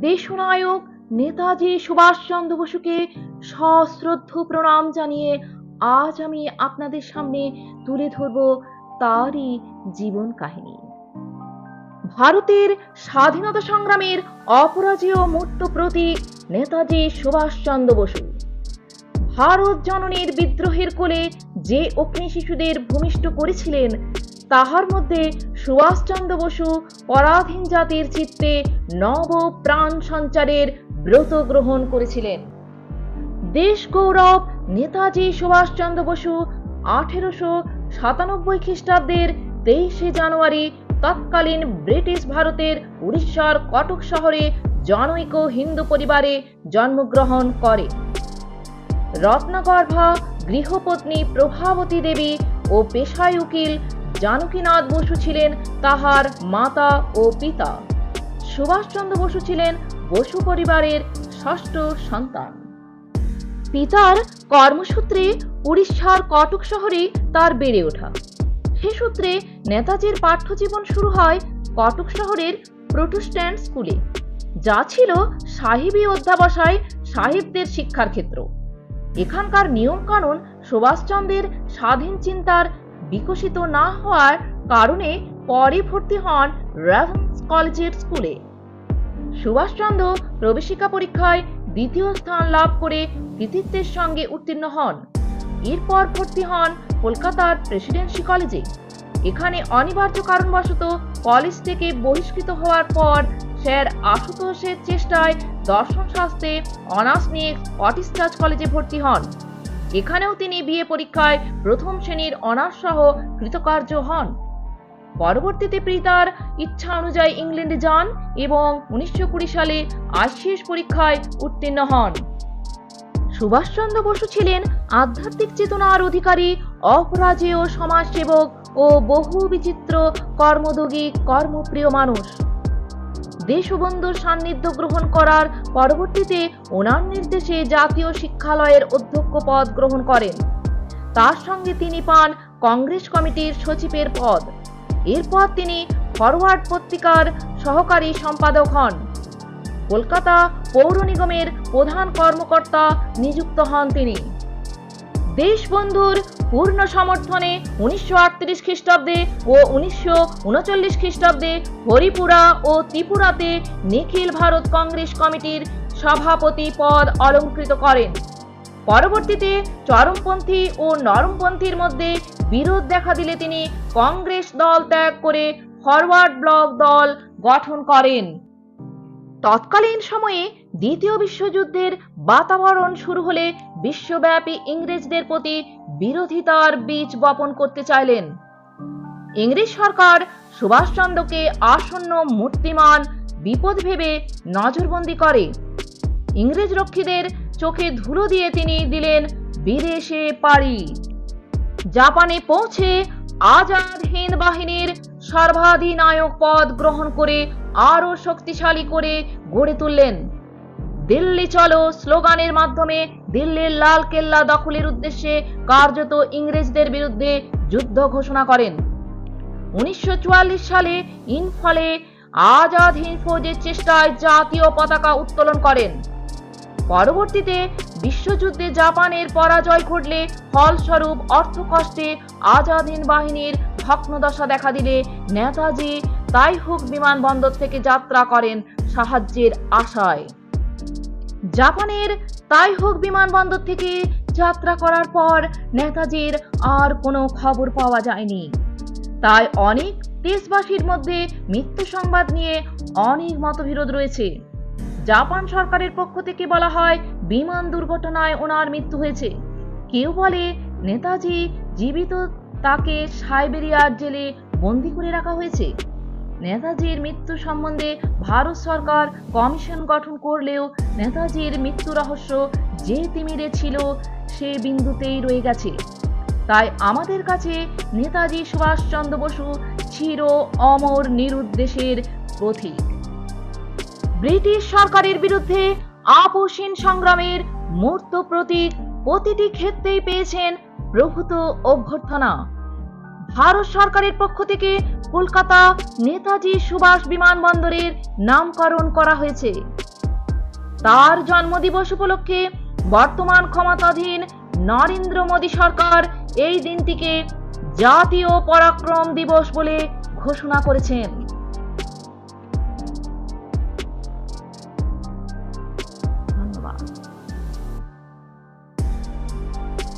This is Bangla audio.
দেশনায়ক নেতাজি সুভাষচন্দ্র বসুকে সশ্রদ্ধ প্রণাম জানিয়ে আজ আমি আপনাদের সামনে তুলে ধরব তারই জীবন কাহিনী। ভারতের স্বাধীনতা সংগ্রামের অপরাজেয় মূর্ত প্রতীক নেতাজি সুভাষচন্দ্র বসু, ভারত জননীর বিদ্রোহের কোলে যে অগ্নি শিশুদের ভূমিষ্ঠ করেছিলেন তাহার মধ্যে সুভাষচন্দ্র বসু পরাধীন জাতির চিত্তে নব প্রাণ সঞ্চারের ব্রত গ্রহণ করেছিলেন। দেশ গৌরব, নেতাজি সুভাষচন্দ্র বসু আঠেরোশো সাতানব্বই খ্রিস্টাব্দের তেইশে জানুয়ারি তৎকালীন ব্রিটিশ ভারতের উড়িষ্যার কটক শহরে জনৈক হিন্দু পরিবারে জন্মগ্রহণ করে। রত্নগর্ভা গৃহপত্নী প্রভাবতী দেবী ও পেশায় উকিল জানকীনাথ বসু ছিলেন তাহার মাতা ও পিতা। সুভাষচন্দ্র বসু ছিলেন বসু পরিবারের ষষ্ঠ সন্তান। পিতার কর্মসূত্রে উড়িষ্যার কটক শহরে তার বেড়ে ওঠা। সে সূত্রে নেতাজির পাঠ্যজীবন শুরু হয় কটক শহরের প্রোটেস্ট্যান্ট স্কুলে। যা ছিল সাহিবী অধ্যাবসায় সাহিবদের শিক্ষার ক্ষেত্র। এখানকার নিয়মকানুন সুভাষচন্দ্রের স্বাধীন চিন্তার বিকশিত না হওয়ার কারণে পরে ভর্তি হন রেভেন্স কলেজের স্কুলে। সুভাষচন্দ্র প্রবেশিকা পরীক্ষায় দ্বিতীয় স্থান লাভ করে কৃতিত্বের সঙ্গে উত্তীর্ণ হন। এরপর ভর্তি হন কলকাতার প্রেসিডেন্সি কলেজে। এখানে অনিবার্য কারণবশত কলেজ থেকে বহিষ্কৃত হওয়ার পর স্যার আশুতোষের চেষ্টায় দর্শন শাস্ত্রে অনার্স নিয়ে চার্চ কলেজে ভর্তি হন। এখানেও তিনি বিএ পরীক্ষায় প্রথম শ্রেণির অনার্স সহ কৃতকার্য হন। পরবর্তীতে পিতার ইচ্ছা অনুযায়ী ইংল্যান্ডে যান এবং উনিশশো কুড়ি সালে আইসিএস পরীক্ষায় উত্তীর্ণ হন। সুভাষচন্দ্র বসু ছিলেন আধ্যাত্মিক চেতনার অধিকারী, অপরাজেয় সমাজসেবক ও বহু বিচিত্র কর্মযোগী, কর্মপ্রিয় মানুষ। দেশবন্ধুর সান্নিধ্য গ্রহণ করার পরবর্তীতে ওনার নির্দেশে জাতীয় শিক্ষালয়ের অধ্যক্ষ পদ গ্রহণ করেন। তার সঙ্গে তিনি পান কংগ্রেস কমিটির সচিবের পদ। এরপর তিনি ফরওয়ার্ড পত্রিকার সহকারী সম্পাদক হন। কলকাতা পৌর নিগমের প্রধান কর্মকর্তা নিযুক্ত হন তিনি। দেশবন্ধুর পূর্ণ সমর্থনে উনিশশো আটত্রিশ খ্রিস্টাব্দে ও উনিশশো উনচল্লিশ খ্রিস্টাব্দে হরিপুরা ও ত্রিপুরাতে নিখিল ভারত কংগ্রেস কমিটির সভাপতি পদ অলঙ্কৃত করেন। পরবর্তীতে চরমপন্থী ও নরমপন্থীর মধ্যে বিরোধ দেখা দিলে তিনি কংগ্রেস দল ত্যাগ করে ফরওয়ার্ড ব্লক দল গঠন করেন। তৎকালীন সময়ে দ্বিতীয় বিশ্বযুদ্ধের বাতাবরণ শুরু হলে বিশ্বব্যাপী ইংরেজদের প্রতি বিরোধিতার বীজ বপন করতে চাইলেন। ইংরেজ সরকার সুভাষচন্দ্রকে আসন্ন মূর্তিমান বিপদ ভেবে নজরবন্দি করে। ইংরেজ রক্ষীদের চোখে ধুলো দিয়ে তিনি দিলেন, বিদেশে পাড়ি। জাপানে পৌঁছে আজাদ হিন্দ বাহিনীর সর্বাধিনায়ক পদ গ্রহণ করে আরও শক্তিশালী করে গড়ে তুললেন। দিল্লি চলো স্লোগানের মাধ্যমে দিল্লির লাল কেল্লা দখলের উদ্দেশ্যে কার্যত ইংরেজদের বিরুদ্ধে যুদ্ধ ঘোষণা করেন। উনিশশো চুয়াল্লিশ সালে ইনফলে আজাদ হিন্দ ফৌজের চেষ্টায় জাতীয় পতাকা উত্তোলন করেন। পরবর্তীতে বিশ্বযুদ্ধে জাপানের পরাজয় ঘটলে ফলস্বরূপ অর্থকষ্টে আজাদ হিন্দ বাহিনীর ভগ্নদশা দেখা দিলে নেতাজি তাই হোক বিমানবন্দর থেকে যাত্রা করেন সাহায্যের আশায়। জাপানের তাই হোক বিমানবন্দর থেকে যাত্রা করার পর নেতাজির আর কোনো খবর পাওয়া যায়নি। তাই অনেক দেশবাসীর মধ্যে মৃত্যু সংবাদ নিয়ে অনেক মতবিরোধ রয়েছে। জাপান সরকারের পক্ষ থেকে বলা হয়, বিমান দুর্ঘটনায় ওনার মৃত্যু হয়েছে। কেউ বলে, নেতাজি জীবিত তাকে সাইবেরিয়ার জেলে বন্দি করে রাখা হয়েছে। নেতাজির মৃত্যু সম্বন্ধে ভারত সরকার কমিশন গঠন করলেও নেতাজির মৃত্যু রহস্য যে তিমিরে ছিল, সে বিন্দুতেই রয়ে গেছে। তাই আমাদের কাছে নেতাজি সুভাষচন্দ্র বসু চির অমর নিরুদ্দেশের প্রতীক। ব্রিটিশ সরকারের বিরুদ্ধে আপোষহীন সংগ্রামের মূর্ত প্রতীক প্রতিটি ক্ষেত্রেই পেয়েছেন প্রভূত অভ্যর্থনা। ভারত সরকারের পক্ষ থেকে কলকাতা নেতাজি সুভাষ বিমানবন্দরের নামকরণ করা হয়েছে। তার জন্মদিবস উপলক্ষে বর্তমান ক্ষমতাধীন নরেন্দ্র মোদী সরকার এই দিনটিকে জাতীয় পরাক্রম দিবস বলে ঘোষণা করেছেন।